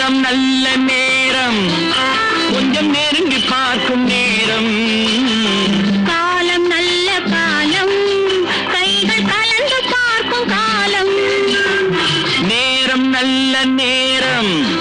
நேரம் நல்ல நேரம். கொஞ்சம் நெருங்கி பார்க்கும் நேரம். காலம் நல்ல காலம். கைகள் கலந்து பார்க்கும் காலம். நேரம் நல்ல நேரம்.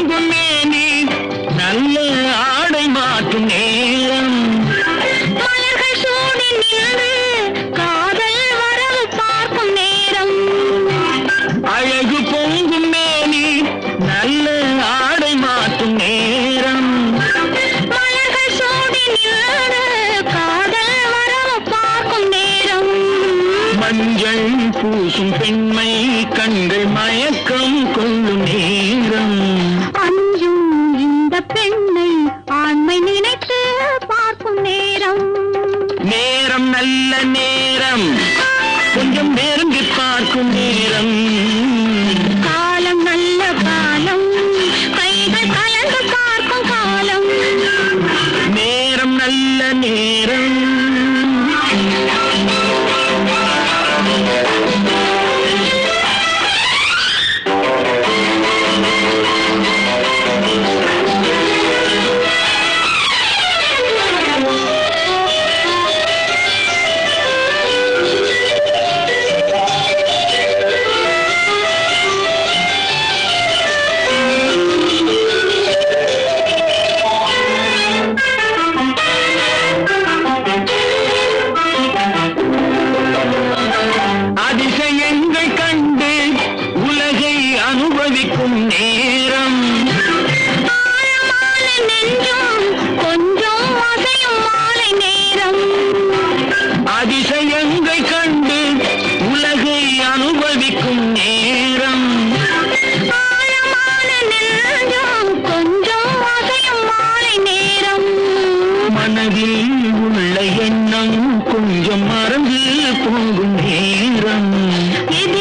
பொங்கும் மேனி நல்ல ஆடை மாற்றும் நேரம். மலர்கள் சூடி நின்று காதல் வரவு பார்க்கும் நேரம். அழகு பொங்கும் மேனி நல்ல ஆடை மாற்றும் நேரம். மலர்கள் சூடி நின்று காதல் வரவு பார்க்கும் நேரம். மஞ்சள் பூசும் பெண்மை கண்கள் மயக்கம் நேரம் கொஞ்சம் நேரங்கி பார்க்கும் நேரம். காலம் நல்ல காலம். கைகள் கலந்து பார்க்கும் காலம். நேரம் நல்ல நேரம். நேரம். நெஞ்சும் கொஞ்சம் அசையும் மாலை நேரம். அதிசயங்கள் கண்டு உலகை அனுபவிக்கும் நேரம். நெஞ்சும் கொஞ்சம் அசையும் மாலை நேரம். மனதில் உள்ள எண்ணம் கொஞ்சம் மறந்து போகும் நேரம். எது